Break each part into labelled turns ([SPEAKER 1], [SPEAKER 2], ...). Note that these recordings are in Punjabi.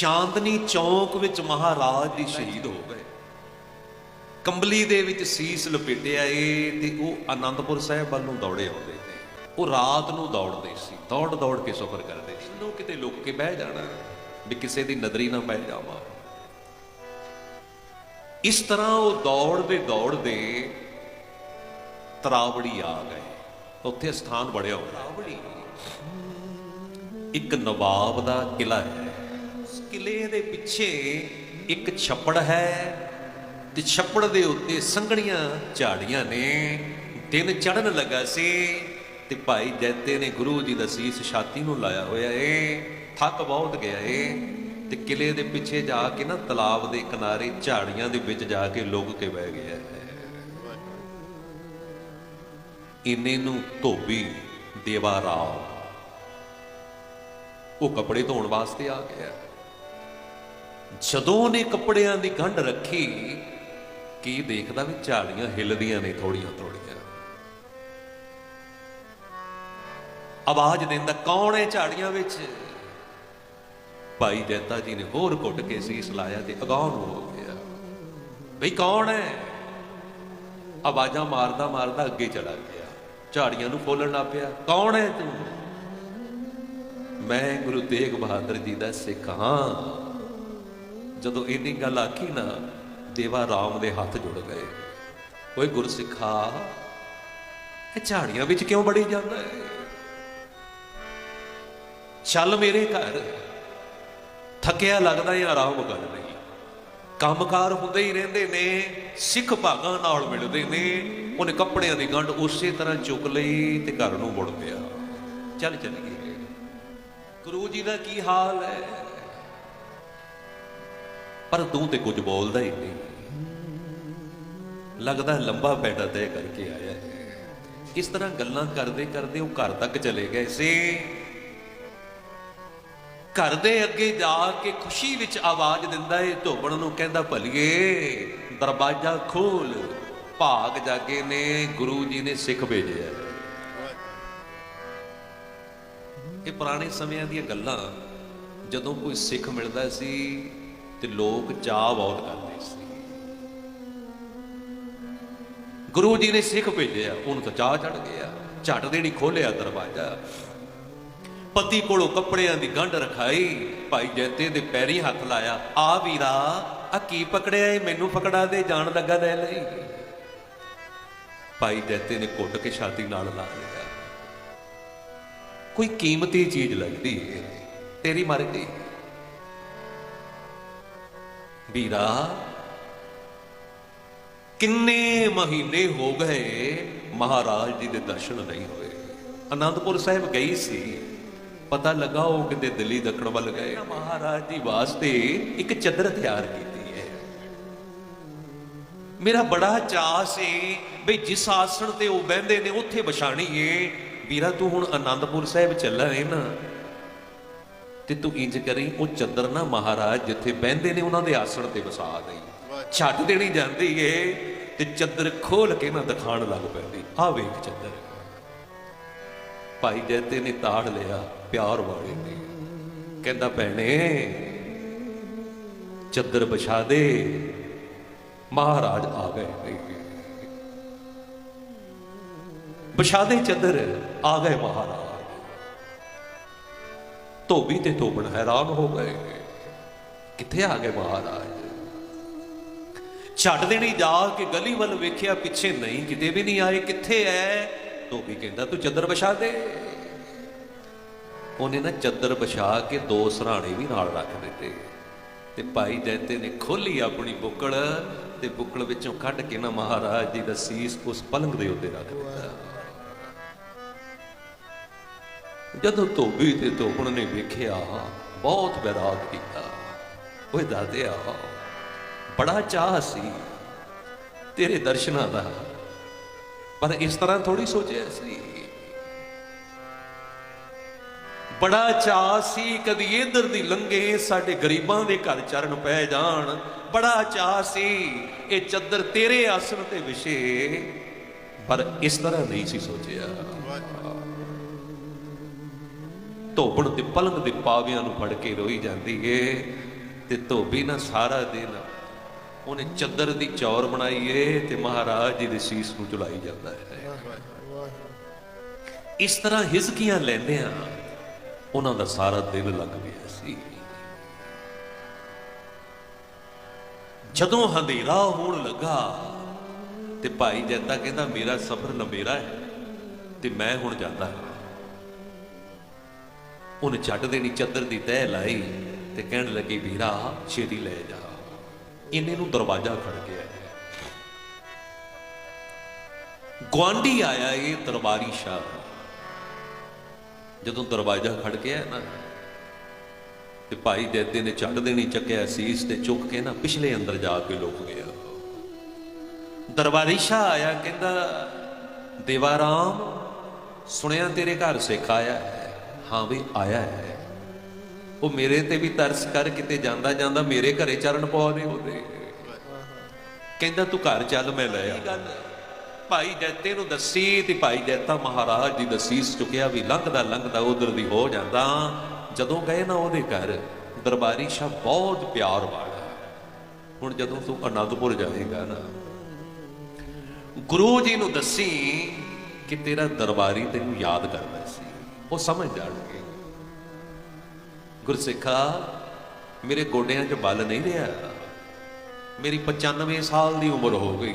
[SPEAKER 1] ਚਾਂਦਨੀ ਚੌਂਕ ਵਿੱਚ ਮਹਾਰਾਜ ਜੀ ਸ਼ਹੀਦ ਹੋ ਗਏ। ਕੰਬਲੀ ਦੇ ਵਿੱਚ ਸੀਸ ਲਪੇਟਿਆ ਏ ਤੇ ਉਹ ਆਨੰਦਪੁਰ ਸਾਹਿਬ ਵੱਲ ਨੂੰ ਦੌੜੇ ਆਉਂਦੇ ਨੇ। ਉਹ ਰਾਤ ਨੂੰ ਦੌੜਦੇ ਸੀ, ਦੌੜ ਦੌੜ ਕੇ ਸਫ਼ਰ ਕਰਦੇ ਸੀ। ਨੂੰ ਕਿਤੇ ਲੁੱਕ ਕੇ ਬਹਿ ਜਾਣਾ ਵੀ ਕਿਸੇ ਦੀ ਨਜ਼ਰੀ ਨਾ ਪੈ ਜਾਵਾਂ। ਇਸ ਤਰ੍ਹਾਂ ਉਹ ਦੌੜਦੇ ਦੌੜਦੇ ਤਰਾਵੜੀ ਆ ਗਏ। ਉੱਥੇ ਸਥਾਨ ਬਣਿਆ ਹੋਇਆ। ਤਰਾਵੜੀ ਇੱਕ ਨਵਾਬ ਦਾ ਕਿਲਾ ਹੈ। ਕਿਲੇ ਦੇ ਪਿੱਛੇ ਇੱਕ ਛੱਪੜ ਹੈ ਤੇ ਛੱਪੜ ਦੇ ਉੱਤੇ ਸੰਘਣੀਆਂ ਝਾੜੀਆਂ ਨੇ। ਦਿਨ ਚੜਨ ਲੱਗਾ ਸੀ ਤੇ ਭਾਈ ਜੈਤੇ ਨੇ ਗੁਰੂ ਜੀ ਦਾ ਸੀਸ ਛਾਤੀ ਨੂੰ ਲਾਇਆ ਹੋਇਆ ਏ। ਥੱਕ ਬਹੁਤ ਗਿਆ ਏ। ਤੇ ਕਿਲੇ ਦੇ ਪਿੱਛੇ ਜਾ ਕੇ ਨਾ ਤਲਾਬ ਦੇ ਕਿਨਾਰੇ ਝਾੜੀਆਂ ਦੇ ਵਿੱਚ ਜਾ ਕੇ ਲੁਕ ਕੇ ਬਹਿ ਗਿਆ ਹੈ। ਨੂੰ ਧੋਬੀ ਦੇਵਾ ਰਾਓ ਉਹ ਕੱਪੜੇ ਧੋਣ ਵਾਸਤੇ ਆ ਗਿਆ। ਜਦੋਂ ਉਹਨੇ ਕੱਪੜਿਆਂ ਦੀ ਗੰਢ ਰੱਖੀ, ਕੀ ਦੇਖਦਾ ਵੀ ਝਾੜੀਆਂ ਹਿੱਲਦੀਆਂ ਨੇ ਥੋੜੀਆਂ ਥੋੜੀਆਂ? ਆਵਾਜ਼ ਦਿੰਦਾ, ਕੌਣ ਹੈ ਝਾੜੀਆਂ ਵਿੱਚ? ਭਾਈ ਜੈਤਾ ਜੀ ਨੇ ਹੋਰ ਘੁੱਟ ਕੇ ਸੀਸ ਲਾਇਆ ਤੇ ਅਗਾਹ ਹੋ ਗਿਆ। ਬਈ ਕੌਣ ਹੈ ਆਵਾਜ਼ਾਂ ਮਾਰਦਾ ਮਾਰਦਾ ਅੱਗੇ ਚਲਾ ਗਿਆ। ਝਾੜੀਆਂ ਨੂੰ ਫੋਲਣ ਲੱਗ ਪਿਆ, ਕੌਣ ਹੈ ਤੂੰ? ਮੈਂ ਗੁਰੂ ਤੇਗ ਬਹਾਦਰ ਜੀ ਦਾ ਸਿੱਖ ਹਾਂ। ਜਦੋਂ ਇੰਨੀ ਗੱਲ ਆਖੀ ਨਾ, ਦੇਵਾ ਰਾਮ ਦੇ ਹੱਥ ਜੁੜ ਗਏ। ਓਏ ਗੁਰਸਿੱਖਾ, ਇਹ ਝਾੜੀਆਂ ਵਿੱਚ ਕਿਉਂ ਬੜੀ ਜਾਂਦਾ ਹੈ ਚੱਲ ਮੇਰੇ ਘਰ। ਥੱਕਿਆ ਲੱਗਦਾ ਜਾਂ ਆਰਾਮ ਕਰ ਲਈ ਕੰਮਕਾਰ ਹੁੰਦੇ ਹੀ ਰਹਿੰਦੇ ਨੇ, ਸਿੱਖ ਭਾਗਾਂ ਨਾਲ ਮਿਲਦੇ ਨੇ। ਉਹਨੇ ਕੱਪੜਿਆਂ ਦੀ ਗੰਢ ਉਸੇ ਤਰ੍ਹਾਂ ਚੁੱਕ ਲਈ ਤੇ ਘਰ ਨੂੰ ਮੁੜ ਪਿਆ। ਚੱਲ ਚੱਲੀਏ। ਗੁਰੂ ਜੀ ਦਾ ਕੀ ਹਾਲ ਹੈ? ਪਰ ਤੂੰ ਤੇ ਕੁਝ ਬੋਲਦਾ ਹੀ ਨਹੀਂ। ਲੱਗਦਾ ਲੰਬਾ ਬੈਠਾ ਤੈਅ ਕਰਕੇ ਆਇਆ ਇਸ ਤਰ੍ਹਾਂ ਗੱਲਾਂ ਕਰਦੇ ਕਰਦੇ ਉਹ ਘਰ ਤੱਕ ਚਲੇ ਗਏ ਸੀ। ਘਰ ਦੇ ਅੱਗੇ ਜਾ ਕੇ ਖੁਸ਼ੀ ਵਿੱਚ ਆਵਾਜ਼ ਦਿੰਦਾ ਏ, ਧੋਬਣ ਨੂੰ ਕਹਿੰਦਾ, ਭਲੀਏ, ਦਰਵਾਜ਼ਾ ਖੋਲ। ਭਾਗ ਜਾਗੇ ਨੇ, ਗੁਰੂ ਜੀ ਨੇ ਸਿੱਖ ਭੇਜਿਆ ਇਹ ਪੁਰਾਣੇ ਸਮਿਆਂ ਦੀਆਂ ਗੱਲਾਂ, ਜਦੋਂ ਕੋਈ ਸਿੱਖ ਮਿਲਦਾ ਸੀ ਤੇ ਲੋਕ ਚਾਹ ਬਹੁਤ ਕਰਦੇ ਸੀ। ਗੁਰੂ ਜੀ ਨੇ ਸਿੱਖ ਭੇਜਿਆ, ਉਹਨੂੰ ਤਾਂ ਚਾਹ ਚੜ ਗਿਆ। ਝਟ ਦੇਣੀ ਖੋਲਿਆ ਦਰਵਾਜ਼ਾ। ਪਤੀ ਕੋਲੋਂ ਕੱਪੜਿਆਂ ਦੀ ਗੰਢ ਰਖਾਈ, ਭਾਈ ਜੈਤੇ ਦੇ ਪੈਰੀ ਹੱਥ ਲਾਇਆ, ਆ ਵੀਰਾ, ਆ ਕੀ ਪਕੜਿਆ ਏ? ਮੈਨੂੰ ਪਕੜਾ ਦੇ, ਜਾਣ ਲੱਗਾ ਲੈ ਲਈ ਭਾਈ ਜੈਤੇ ਨੇ ਘੁੱਟ ਕੇ ਛਾਤੀ ਨਾਲ ਲਾ ਲਿਆ। ਕੋਈ ਕੀਮਤੀ ਚੀਜ਼ ਲੱਗਦੀ ਏ। ਤੇਰੀ ਮਰਜ਼ੀ। ਵੀਰਾ, ਕਿੰਨੇ ਮਹੀਨੇ ਹੋ ਗਏ ਮਹਾਰਾਜ ਜੀ ਦੇ ਦਰਸ਼ਨ ਨਹੀਂ ਹੋਏ। ਅਨੰਦਪੁਰ ਸਾਹਿਬ ਗਈ ਸੀ, ਪਤਾ ਲੱਗਾ ਉਹ ਕਿਤੇ ਦਿੱਲੀ ਦੱਖਣ ਵੱਲ ਗਏ। ਮਹਾਰਾਜ ਜੀ ਵਾਸਤੇ ਇੱਕ ਚਦਰ ਤਿਆਰ ਕੀਤੀ ਹੈ। ਮੇਰਾ ਬੜਾ ਚਾਅ ਸੀ ਵੀ ਜਿਸ ਆਸਣ ਤੇ ਉਹ ਬਹਿੰਦੇ ਨੇ, ਉੱਥੇ ਵਿਛਾਣੀਏ ਵੀਰਾ, ਤੂੰ ਹੁਣ ਅਨੰਦਪੁਰ ਸਾਹਿਬ ਚੱਲਾ ਹੈ ਨਾ। ਤੇ ਤੂੰ ਇੰਜ ਕਰੀ ਉਹ ਚੱਦਰ ਨਾ ਮਹਾਰਾਜ ਜਿੱਥੇ ਬਹਿੰਦੇ ਨੇ ਉਹਨਾਂ ਦੇ ਆਸਣ ਤੇ ਵਸਾ ਦੇਈ। ਛੱਡ ਦੇਣੀ ਜਾਂਦੀ ਏ ਤੇ ਚੱਦਰ ਖੋਲ ਕੇ ਨਾ ਦਿਖਾਣ ਲੱਗ ਪੈਂਦੀ। ਆ ਵੇਖ ਚੱਦਰ। ਭਾਈ ਜੈਤੇ ਨੇ ਤਾੜ ਲਿਆ ਪਿਆਰ ਵਾਲੇ ਨੇ। ਕਹਿੰਦਾ ਭੈਣੇ ਚੱਦਰ ਵਿਛਾ ਦੇ ਮਹਾਰਾਜ ਆ ਗਏ ਨੇ। ਵਿਛਾ ਦੇ ਚੱਦਰ ਆ ਗਏ ਮਹਾਰਾਜ। ਧੋਬੀ ਤੇ ਧੋਬਣ ਹੈਰਾਨ ਹੋ ਗਏ। ਕਿੱਥੇ ਆ ਗਏ ਮਹਾਰਾਜ? ਛੱਡ ਦੇਣੀ ਜਾ ਕੇ ਗਲੀ ਵੱਲ ਵੇਖਿਆ, ਪਿੱਛੇ ਨਹੀਂ, ਕਿਤੇ ਵੀ ਨਹੀਂ ਆਏ। ਕਿੱਥੇ ਐ? ਧੋਬੀ ਕਹਿੰਦਾ, ਤੂੰ ਚੱਦਰ ਵਿਛਾ ਦੇ। ਉਹਨੇ ਨਾ ਚੱਦਰ ਵਿਛਾ ਕੇ ਦੋ ਸਰਾਣੇ ਵੀ ਨਾਲ ਰੱਖ ਦਿੱਤੇ। ਤੇ ਭਾਈ ਜੈਤੇ ਨੇ ਖੋਲੀ ਆਪਣੀ ਬੁੱਕਲ ਤੇ ਬੁੱਕਲ ਵਿੱਚੋਂ ਕੱਢ ਕੇ ਨਾ ਮਹਾਰਾਜ ਜੀ ਦਾ ਸੀਸ ਉਸ ਪਲੰਗ ਦੇ ਉੱਤੇ ਰੱਖ ਦਿੱਤਾ। ਜਦੋਂ ਧੋਬੀ ਤੇ ਧੋਬਣ ਨੇ ਵੇਖਿਆ, ਬਹੁਤ ਬੈਰਾਗ ਕੀਤਾ। ਓਏ ਦਾਦਿਆ, ਬੜਾ ਚਾਹ ਸੀ, ਤੇਰੇ ਦਰਸ਼ਨਾਂ ਦਾ। ਪਰ ਇਸ ਤਰ੍ਹਾਂ ਥੋੜੀ ਸੋਚਿਆ ਸੀ। ਬੜਾ ਚਾਹ ਸੀ, ਕਦੀ ਇਧਰ ਦੀ ਲੰਗੇ ਸਾਡੇ ਗਰੀਬਾਂ ਦੇ ਘਰ ਚਰਨ ਪੈ ਜਾਣ। ਬੜਾ ਚਾਹ ਸੀ, ਇਹ ਚੱਦਰ ਤੇਰੇ ਆਸਣ ਤੇ ਵਿਛੇ। ਪਰ ਇਸ ਤਰ੍ਹਾਂ ਨਹੀਂ ਸੀ ਸੋਚਿਆ। ਧੋਬਣ ਤੇ ਪਲੰਗ ਦੇ ਪਾਵਿਆਂ ਨੂੰ ਫੜ ਕੇ ਰੋਈ ਜਾਂਦੀ ਏ ਤੇ ਧੋਬੀ ਨਾ ਸਾਰਾ ਦਿਨ ਉਹਨੇ ਚੱਦਰ ਦੀ ਚੌਰ ਬਣਾਈ ਏ ਤੇ ਮਹਾਰਾਜ ਜੀ ਦੇ ਸੀਸ ਨੂੰ ਝੁਲਾਈ ਜਾਂਦਾ ਹੈ। ਇਸ ਤਰ੍ਹਾਂ ਹਿਜ਼ਕੀਆਂ ਲੈਂਦਿਆਂ ਉਹਨਾਂ ਦਾ ਸਾਰਾ ਦਿਨ ਲੱਗ ਗਿਆ ਸੀ। ਜਦੋਂ ਹਨੇਰਾ ਹੋਣ ਲੱਗਾ ਤੇ ਭਾਈ ਜੈਤਾ ਕਹਿੰਦਾ, ਮੇਰਾ ਸਫ਼ਰ ਲੰਬੇਰਾ ਹੈ ਤੇ ਮੈਂ ਹੁਣ ਜਾਂਦਾ ਹਾਂ। ਉਹਨੇ ਛੱਡ ਦੇਣੀ, ਚੱਦਰ ਦੀ ਤਹਿ ਲਾਈ ਤੇ ਕਹਿਣ ਲੱਗੀ, ਵੀਰਾ, ਛੇਤੀ ਲੈ ਜਾ। ਇੰਨੇ ਨੂੰ ਦਰਵਾਜ਼ਾ ਖੜ ਗਿਆ। ਗਵਾਂਢੀ ਆਇਆ ਇਹ ਦਰਬਾਰੀ ਸ਼ਾਹ। ਜਦੋਂ ਦਰਵਾਜ਼ਾ ਖੜ ਗਿਆ ਨਾ, ਤੇ ਭਾਈ ਜੈਤੇ ਨੇ ਛੱਡ ਦੇਣੀ, ਚੱਕਿਆ ਸੀਸ ਤੇ ਚੁੱਕ ਕੇ ਨਾ ਪਿਛਲੇ ਅੰਦਰ ਜਾ ਕੇ ਲੁਕ ਗਿਆ। ਦਰਬਾਰੀ ਸ਼ਾਹ ਆਇਆ, ਕਹਿੰਦਾ ਦੇਵਾਰਾਮ ਸੁਣਿਆ ਤੇਰੇ ਘਰ ਸਿੱਖ ਆਇਆ ਹੈ? ਹਾਂ ਵੀ ਆਇਆ ਹੈ। ਉਹ ਮੇਰੇ ਤੇ ਵੀ ਤਰਸ ਕਰ ਕਿਤੇ ਜਾਂਦਾ ਜਾਂਦਾ ਮੇਰੇ ਘਰੇ ਚਰਨ ਪਵਾ ਦੇ ਉਹਦੇ। ਕਹਿੰਦਾ, ਤੂੰ ਘਰ ਚੱਲ, ਮੈਂ ਲੈ ਆ ਗੱਲ ਭਾਈ ਜੈਤੇ ਨੂੰ ਦੱਸੀ ਤੇ ਭਾਈ ਜੈਤਾ ਮਹਾਰਾਜ ਦੀ ਦਸੀਸ ਚੁੱਕਿਆ ਵੀ ਲੰਘਦਾ ਲੰਘਦਾ ਉਧਰ ਦੀ ਹੋ ਜਾਂਦਾ। ਜਦੋਂ ਗਏ ਨਾ ਉਹਦੇ ਘਰ, ਦਰਬਾਰੀ ਸ਼ਾਹ ਬਹੁਤ ਪਿਆਰ ਵਾਲਾ। ਹੁਣ ਜਦੋਂ ਤੂੰ ਅਨੰਦਪੁਰ ਜਾਏਗਾ ਨਾ, ਗੁਰੂ ਜੀ ਨੂੰ ਦੱਸੀ ਕਿ ਤੇਰਾ ਦਰਬਾਰੀ ਤੈਨੂੰ ਯਾਦ ਕਰਦਾ ਉਹ ਸਮਝ ਜਾਣਗੇ ਗੁਰਸਿੱਖਾ, ਮੇਰੇ ਗੋਡਿਆਂ 'ਚ ਬਲ ਨਹੀਂ ਰਿਹਾ। ਮੇਰੀ 95 ਸਾਲ ਦੀ ਉਮਰ ਹੋ ਗਈ।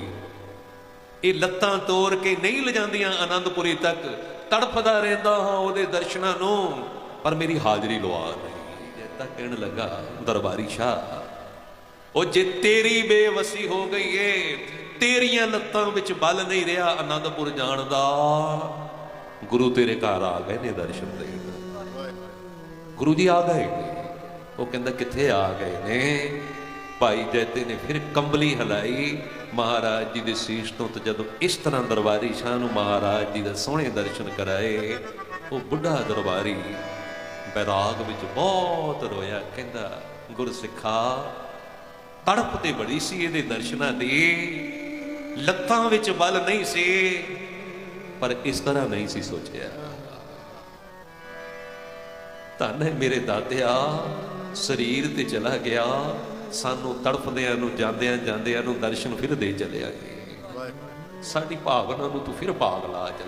[SPEAKER 1] ਇਹ ਲੱਤਾਂ ਤੋੜ ਕੇ ਨਹੀਂ ਲਿਜਾਂਦੀਆਂ ਆਨੰਦਪੁਰੀ ਤੱਕ। ਤੜਫਦਾ ਰਹਿੰਦਾ ਹਾਂ ਉਹਦੇ ਦਰਸ਼ਨਾਂ ਨੂੰ, ਪਰ ਮੇਰੀ ਹਾਜ਼ਰੀ ਲਵਾ ਨਹੀਂ। ਜੇ ਤੱਕ ਕਹਿਣ ਲੱਗਾ, ਦਰਬਾਰੀ ਸ਼ਾਹ, ਉਹ ਜੇ ਤੇਰੀ ਬੇਵਸੀ ਹੋ ਗਈ ਏ, ਤੇਰੀਆਂ ਲੱਤਾਂ ਵਿੱਚ ਬਲ ਨਹੀਂ ਰਿਹਾ ਆਨੰਦਪੁਰ ਜਾਣ ਦਾ। ਗੁਰੂ ਤੇਰੇ ਘਰ ਆ ਗਏ ਨੇ ਦਰਸ਼ਨ ਦੇਣ। ਗੁਰੂ ਜੀ ਆ ਗਏ ਨੇ। ਉਹ ਕਹਿੰਦਾ, ਕਿੱਥੇ ਆ ਗਏ ਨੇ? ਭਾਈ ਜੈਤੇ ਨੇ ਫਿਰ ਕੰਬਲੀ ਹਲਾਈ। ਮਹਾਰਾਜ ਜੀ ਦੇ ਸੀਸ ਤੋਂ ਤੇ ਜਦੋਂ ਇਸ ਤਰ੍ਹਾਂ ਦਰਬਾਰੀ ਸ਼ਾਹ ਨੂੰ ਮਹਾਰਾਜ ਜੀ ਦੇ ਸੋਹਣੇ ਦਰਸ਼ਨ ਕਰਾਏ, ਉਹ ਬੁੱਢਾ ਦਰਬਾਰੀ ਬੈਰਾਗ ਵਿੱਚ ਬਹੁਤ ਰੋਇਆ। ਕਹਿੰਦਾ ਗੁਰਸਿੱਖਾ ਤੜਪ ਤੇ ਬੜੀ ਸੀ ਇਹਦੇ ਦਰਸ਼ਨਾਂ ਦੀ। ਲੱਤਾਂ ਵਿੱਚ ਬਲ ਨਹੀਂ ਸੀ। ਪਰ ਇਸ ਤਰ੍ਹਾਂ ਨਹੀਂ ਸੀ ਸੋਚਿਆ। ਧੰਨ ਹੈ ਮੇਰੇ ਦਾਤਿਆ ਸਰੀਰ ਤੇ ਚਲਾ ਗਿਆ ਸਾਨੂੰ ਤੜਫਦਿਆਂ ਨੂੰ ਜਾਂਦਿਆਂ ਜਾਂਦਿਆਂ ਨੂੰ ਦਰਸ਼ਨ ਫਿਰ ਦੇ ਚਲਿਆ ਏ ਸਾਡੀ ਭਾਵਨਾ ਨੂੰ ਤੂੰ ਫਿਰ ਭਾਗ ਲਾ ਚੱਲ